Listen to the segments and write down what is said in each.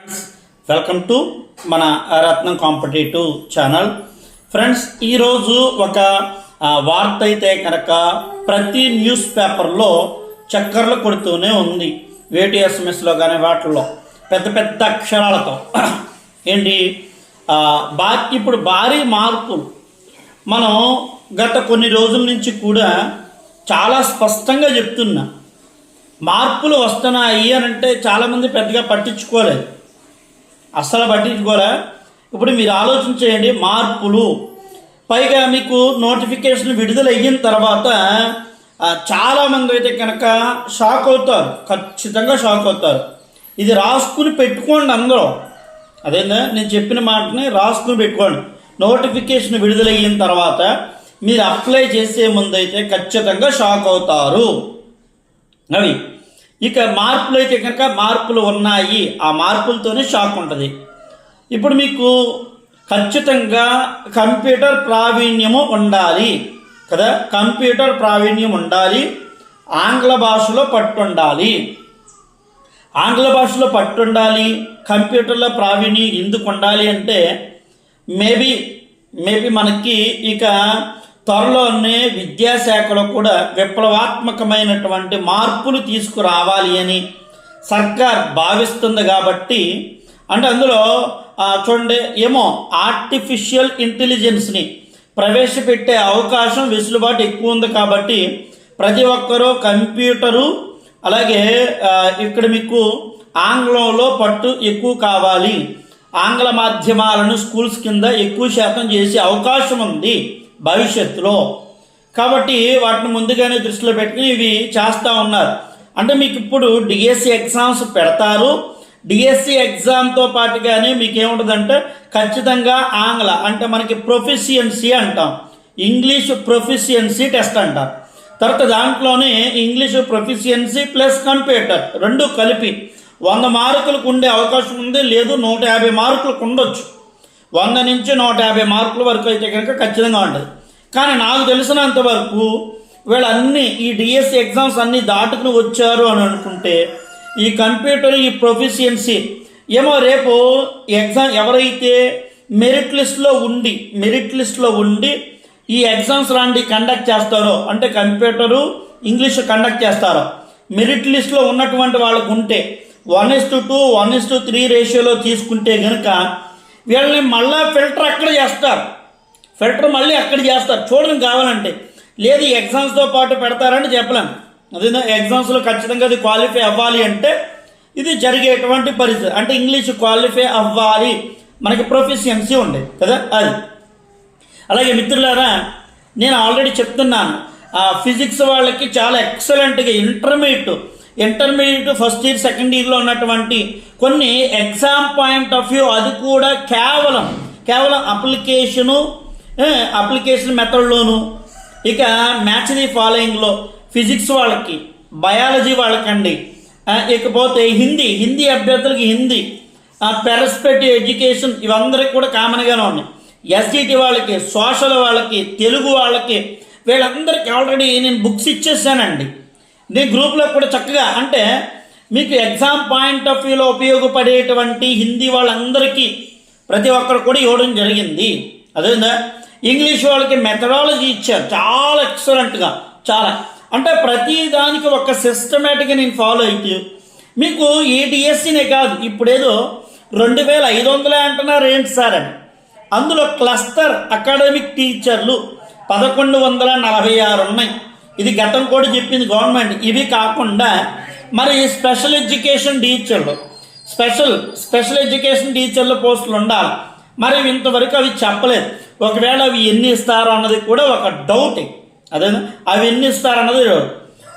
Friends welcome to మన రత్నం competitive channel. Friends ఈరోజు ఒక వార్త అయితే కనుక ప్రతి న్యూస్ పేపర్లో చక్కర్లు కొడుతూనే ఉంది. వేటి ఎస్ఎంఎస్లో కానీ వాటిల్లో పెద్ద పెద్ద అక్షరాలతో. ఏంటి? బా ఇప్పుడు భారీ మార్పులు మనం గత కొన్ని రోజుల నుంచి కూడా చాలా స్పష్టంగా చెప్తున్నా. మార్పులు వస్తున్నాయి అని అంటే చాలామంది పెద్దగా పట్టించుకోలేదు. అస్సలు పట్టించుకోరా ఇప్పుడు మీరు ఆలోచించేయండి మార్పులు. పైగా మీకు నోటిఫికేషన్ విడుదల అయిన తర్వాత చాలామంది అయితే కనుక షాక్ అవుతారు. ఖచ్చితంగా షాక్ అవుతారు. ఇది రాసుకుని పెట్టుకోండి అందరూ. అదేందా? నేను చెప్పిన మాటని రాసుకుని పెట్టుకోండి. నోటిఫికేషన్ విడుదలయ్యిన తర్వాత మీరు అప్లై చేసే ముందైతే ఖచ్చితంగా షాక్ అవుతారు. అవి ఇక మార్పులు అయితే కనుక మార్పులు ఉన్నాయి. ఆ మార్పులతోనే షాక్ ఉంటుంది. ఇప్పుడు మీకు ఖచ్చితంగా కంప్యూటర్ ప్రావీణ్యము ఉండాలి. కదా? కంప్యూటర్ ప్రావీణ్యం ఉండాలి. ఆంగ్ల భాషలో పట్టుండాలి. ఆంగ్ల భాషలో పట్టుండాలి. కంప్యూటర్లో ప్రావీణ్యం ఎందుకు ఉండాలి అంటే మేబీ మేబీ మనకి ఇక త్వరలోనే విద్యాశాఖలో కూడా విప్లవాత్మకమైనటువంటి మార్పులు తీసుకురావాలి అని సర్కార్ భావిస్తుంది కాబట్టి అంటే అందులో చూడండి ఏమో ఆర్టిఫిషియల్ ఇంటెలిజెన్స్ని ప్రవేశపెట్టే అవకాశం వెసులుబాటు ఎక్కువ ఉంది కాబట్టి ప్రతి ఒక్కరూ కంప్యూటరు అలాగే ఇక్కడ మీకు ఆంగ్లంలో పట్టు ఎక్కువ కావాలి. ఆంగ్ల మాధ్యమాలను స్కూల్స్ కింద ఎక్కువ శాతం చేసే అవకాశం ఉంది. భవిష్యత్తులో. కాబట్టి వాటిని ముందుగానే దృష్టిలో పెట్టుకుని ఇవి చేస్తూ ఉన్నారు. అంటే మీకు ఇప్పుడు డిఎస్సి ఎగ్జామ్స్ పెడతారు. డిఎస్సి ఎగ్జామ్తో పాటుగానే మీకు ఏముంటుందంటే ఖచ్చితంగా ఆంగ్ల అంటే మనకి ప్రొఫిషియన్సీ అంటాం. ఇంగ్లీష్ ప్రొఫిషియన్సీ టెస్ట్ అంటారు తర్వాత దాంట్లోనే ఇంగ్లీష్ ప్రొఫిషియన్సీ ప్లస్ కంప్యూటర్ రెండు కలిపి వంద మార్కులకు ఉండే అవకాశం ఉంది. లేదు నూట యాభై మార్కులకు ఉండొచ్చు. వంద నుంచి నూట యాభై మార్కుల వరకు అయితే కనుక ఖచ్చితంగా ఉంటుంది. కానీ నాకు తెలిసినంత వరకు వీళ్ళన్నీ ఈ డిఎస్సి ఎగ్జామ్స్ అన్నీ దాటుకుని వచ్చారు అని అనుకుంటే ఈ కంప్యూటర్ ఈ ప్రొఫిషియన్సీ ఏమో రేపు ఎగ్జామ్ ఎవరైతే మెరిట్ లిస్ట్లో ఉండి మెరిట్ లిస్ట్లో ఉండి ఈ ఎగ్జామ్స్ లాంటి కండక్ట్ చేస్తారో అంటే కంప్యూటరు ఇంగ్లీష్ కండక్ట్ చేస్తారో మెరిట్ లిస్ట్లో ఉన్నటువంటి వాళ్ళకు ఉంటే one is to two one is to three రేషియోలో తీసుకుంటే కనుక వీళ్ళని మళ్ళా ఫిల్టర్ అక్కడ చేస్తారు. ఫిల్టర్ మళ్ళీ అక్కడ చేస్తారు. చూడడం కావాలంటే. లేదు ఎగ్జామ్స్తో పాటు పెడతారని చెప్పలేము. అదే ఎగ్జామ్స్లో ఖచ్చితంగా అది క్వాలిఫై అవ్వాలి అంటే ఇది జరిగేటువంటి పరిస్థితి. అంటే ఇంగ్లీష్ క్వాలిఫై అవ్వాలి. మనకి ప్రొఫిషియన్సీ ఉండే కదా? అది. అలాగే మిత్రులారా నేను ఆల్రెడీ చెప్తున్నాను. ఆ ఫిజిక్స్ వాళ్ళకి చాలా ఎక్సలెంట్గా intermediate intermediate first year second ఇయర్లో ఉన్నటువంటి కొన్ని ఎగ్జామ్ పాయింట్ ఆఫ్ వ్యూ అది కూడా కేవలం కేవలం అప్లికేషను అప్లికేషన్ మెథడ్లోను ఇక మ్యాచ్ ది ఫాలోయింగ్లో ఫిజిక్స్ వాళ్ళకి బయాలజీ వాళ్ళకండి. ఇకపోతే హిందీ హిందీ అభ్యర్థులకి హిందీ పెరస్పెక్టివ్ ఎడ్యుకేషన్ ఇవందరికి కూడా కామన్గానే ఉన్నాయి. ఎస్జిటి వాళ్ళకి సోషల్ వాళ్ళకి తెలుగు వాళ్ళకి వీళ్ళందరికీ ఆల్రెడీ నేను బుక్స్ ఇచ్చేసానండి. నేను గ్రూప్లో కూడా చక్కగా అంటే మీకు ఎగ్జామ్ పాయింట్ ఆఫ్ వ్యూలో ఉపయోగపడేటువంటి హిందీ వాళ్ళందరికీ ప్రతి ఒక్కరు కూడా ఇవ్వడం జరిగింది. అదేందా ఇంగ్లీష్ వాళ్ళకి మెథడాలజీ ఇచ్చారు. చాలా ఎక్సలెంట్గా చాలా. అంటే ప్రతి దానికి ఒక సిస్టమేటిక్గా నేను ఫాలో అయితే మీకు ఏటీఎస్సీనే కాదు ఇప్పుడేదో రెండు వేల ఐదు వందలే అంటున్నారు ఏంటి సార్ అని. అందులో క్లస్టర్ అకాడమిక్ టీచర్లు పదకొండు వందల నలభై ఆరు ఉన్నాయి. ఇది గతం కూడా చెప్పింది గవర్నమెంట్. ఇవి కాకుండా మరి స్పెషల్ ఎడ్యుకేషన్ టీచర్లు స్పెషల్ స్పెషల్ ఎడ్యుకేషన్ టీచర్ల పోస్టులు ఉండాలి. మరి ఇంతవరకు అవి చెప్పలేదు. ఒకవేళ అవి ఎన్ని ఇస్తారో అన్నది కూడా ఒక డౌట్ అదే అవి ఎన్ని ఇస్తారన్నది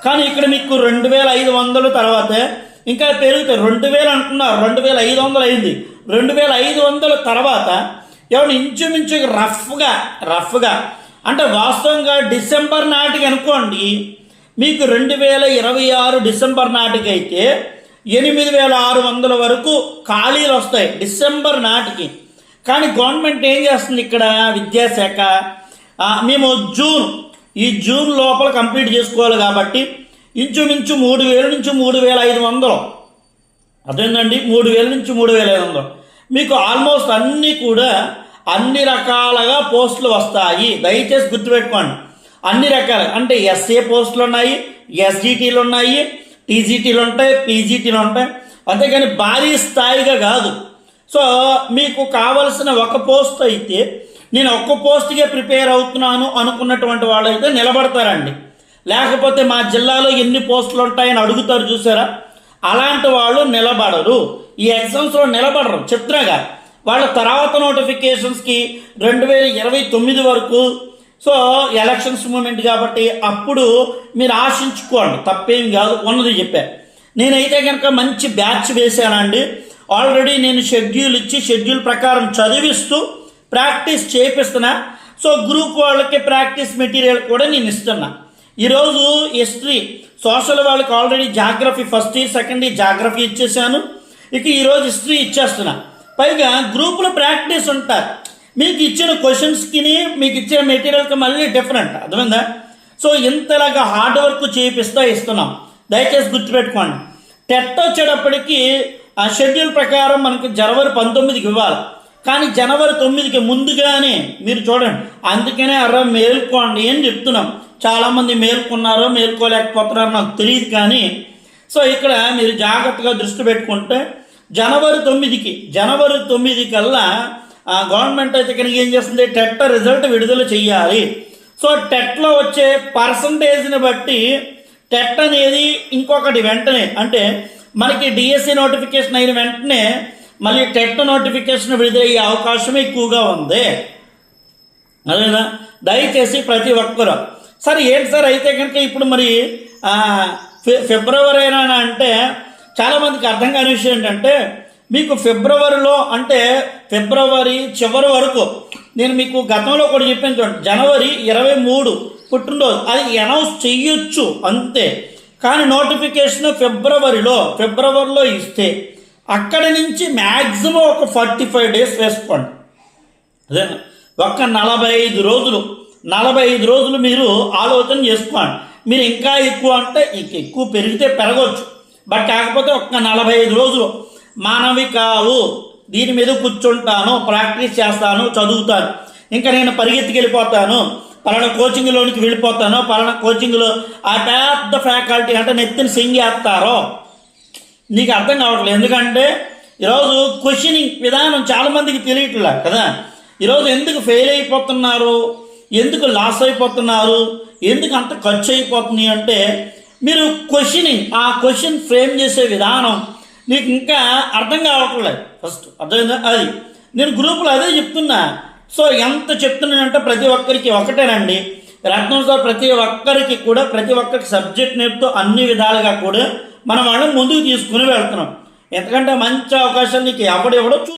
కానీ ఇక్కడ మీకు రెండు వేల ఐదు వందల తర్వాత ఇంకా పెరుగుతాయి. రెండు వేలు అంటున్నారు. రెండు వేల ఐదు వందలు అయింది. రెండు వేల ఐదు వందల తర్వాత ఎవరు ఇంచుమించు రఫ్గా రఫ్గా అంటే వాస్తవంగా డిసెంబర్ నాటికి అనుకోండి మీకు రెండు వేల ఇరవై ఆరు డిసెంబర్ నాటికైతే ఎనిమిది వేల ఆరు వందల వరకు ఖాళీలు వస్తాయి డిసెంబర్ నాటికి. కానీ గవర్నమెంట్ ఏం చేస్తుంది ఇక్కడ విద్యాశాఖ? మేము జూన్ ఈ జూన్ లోపల కంప్లీట్ చేసుకోవాలి కాబట్టి ఇంచుమించు మూడు వేల నుంచి మూడు వేల ఐదు వందలు. అదేంటండి మూడు వేల నుంచి మూడు వేల ఐదు వందలు. మీకు ఆల్మోస్ట్ అన్నీ కూడా అన్ని రకాలుగా పోస్టులు వస్తాయి. దయచేసి గుర్తుపెట్టుకోండి. అన్ని రకాలు. అంటే ఎస్ఏ పోస్టులు ఉన్నాయి ఎస్జిటీలు ఉన్నాయి టీజీటీలు ఉంటాయి పీజీటీలు ఉంటాయి. అంతేగాని భారీ స్థాయిగా కాదు. సో మీకు కావలసిన ఒక పోస్ట్ అయితే నేను ఒక్క పోస్ట్కే ప్రిపేర్ అవుతున్నాను అనుకున్నటువంటి వాళ్ళైతే నిలబడతారండి. లేకపోతే మా జిల్లాలో ఎన్ని పోస్టులు ఉంటాయని అడుగుతారు చూసారా? అలాంటి వాళ్ళు నిలబడరు. ఈ ఎగ్జామ్స్లో నిలబడరు. చిత్రగా వాళ్ళ తర్వాత నోటిఫికేషన్స్కి రెండు వేల ఇరవై తొమ్మిది వరకు సో ఎలక్షన్స్ మూమెంట్ కాబట్టి అప్పుడు మీరు ఆశించుకోండి. తప్పేం కాదు ఉన్నది చెప్పా. నేనైతే కనుక మంచి బ్యాచ్ వేశానండి. ఆల్రెడీ నేను షెడ్యూల్ ఇచ్చి షెడ్యూల్ ప్రకారం చదివిస్తూ ప్రాక్టీస్ చేపిస్తున్నా. సో గ్రూప్ వాళ్ళకి ప్రాక్టీస్ మెటీరియల్ కూడా నేను ఇస్తున్నా. ఈరోజు హిస్టరీ సోషల్ వాళ్ళకి already geography first year second year geography ఇచ్చేసాను ఇక ఈరోజు హిస్టరీ ఇచ్చేస్తున్నా. పైగా గ్రూపులో ప్రాక్టీస్ ఉంటారు. మీకు ఇచ్చిన క్వశ్చన్స్కి మీకు ఇచ్చే మెటీరియల్కి మళ్ళీ డిఫరెంట్ అర్థమైందా? సో ఇంతలాగా హార్డ్ వర్క్ చేపిస్తా ఇస్తున్నాం. దయచేసి గుర్తుపెట్టుకోండి. టెట్ వచ్చేటప్పటికి ఆ షెడ్యూల్ ప్రకారం మనకి జనవరి పంతొమ్మిదికి ఇవ్వాలి. కానీ జనవరి తొమ్మిదికి ముందుగానే మీరు చూడండి అందుకనే అర్ర మేల్కోండి అని చెప్తున్నాం. చాలామంది మేల్కొన్నారో మేల్కోలేకపోతున్నారో నాకు తెలియదు కానీ సో ఇక్కడ మీరు జాగ్రత్తగా దృష్టి పెట్టుకుంటే జనవరి తొమ్మిదికి జనవరి తొమ్మిది కల్లా ఆ, గవర్నమెంట్ అయితే కనుక ఏం చేస్తుంది? టెట్ రిజల్ట్ విడుదల చేయాలి. సో టెట్లో వచ్చే పర్సంటేజ్ని బట్టి టెట్ అనేది ఇంకొకటి వెంటనే అంటే మనకి డిఎస్సి నోటిఫికేషన్ అయిన వెంటనే మళ్ళీ టెట్ నోటిఫికేషన్ విడుదలయ్యే అవకాశం ఎక్కువగా ఉంది. అదేనా? దయచేసి ప్రతి ఒక్కరు. సరే ఏంటి సార్? అయితే కనుక ఇప్పుడు మరి ఫి ఫిబ్రవరి అయినా అంటే చాలామందికి అర్థం కాని విషయం ఏంటంటే మీకు ఫిబ్రవరిలో అంటే ఫిబ్రవరి చివరి వరకు నేను మీకు గతంలో కూడా చెప్పాను చూడండి జనవరి ఇరవై మూడు పుట్టినరోజు అది అనౌన్స్ చెయ్యొచ్చు అంతే. కానీ నోటిఫికేషన్ ఫిబ్రవరిలో ఫిబ్రవరిలో ఇస్తే అక్కడి నుంచి మ్యాక్సిమం ఒక ఫార్టీ ఫైవ్ డేస్ వేసుకోండి. అదే ఒక నలభై ఐదు రోజులు నలభై ఐదు రోజులు మీరు ఆలోచన చేసుకోండి. మీరు ఇంకా ఎక్కువ అంటే ఇంక ఎక్కువ పెరిగితే పెరగవచ్చు బట్ కాకపోతే ఒక్క నలభై ఐదు రోజులు మానవి కావు దీని మీద కూర్చుంటాను ప్రాక్టీస్ చేస్తాను చదువుతాను. ఇంకా నేను పరిగెత్తికి వెళ్ళిపోతాను. పలానా కోచింగ్లోనికి వెళ్ళిపోతాను. పలానా కోచింగ్లో ఆ పెద్ద ఫ్యాకల్టీ అంటే నెత్తిని సింగేస్తారో నీకు అర్థం కావట్లేదు. ఎందుకంటే ఈరోజు క్వశ్చనింగ్ విధానం చాలామందికి తెలియట్లే కదా. ఈరోజు ఎందుకు ఫెయిల్ అయిపోతున్నారు? ఎందుకు లాస్ అయిపోతున్నారు? ఎందుకు అంత ఖర్చు అయిపోతుంది అంటే మీరు క్వశ్చనింగ్ ఆ క్వశ్చన్ ఫ్రేమ్ చేసే విధానం నీకు ఇంకా అర్థం కావట్లేదు. ఫస్ట్ అర్థమైందా? అది. నేను గ్రూపులో అదే చెప్తున్నా. సో ఎంత చెప్తున్నానంటే ప్రతి ఒక్కరికి ఒకటేనండి. రత్నం సార్ ప్రతి ఒక్కరికి కూడా ప్రతి ఒక్కరికి సబ్జెక్ట్ నేర్పుతూ అన్ని విధాలుగా కూడా మనం వాళ్ళని ముందుకు తీసుకుని వెళ్తున్నాం. ఎందుకంటే మంచి అవకాశాలు నీకు ఎవడెవడో చూ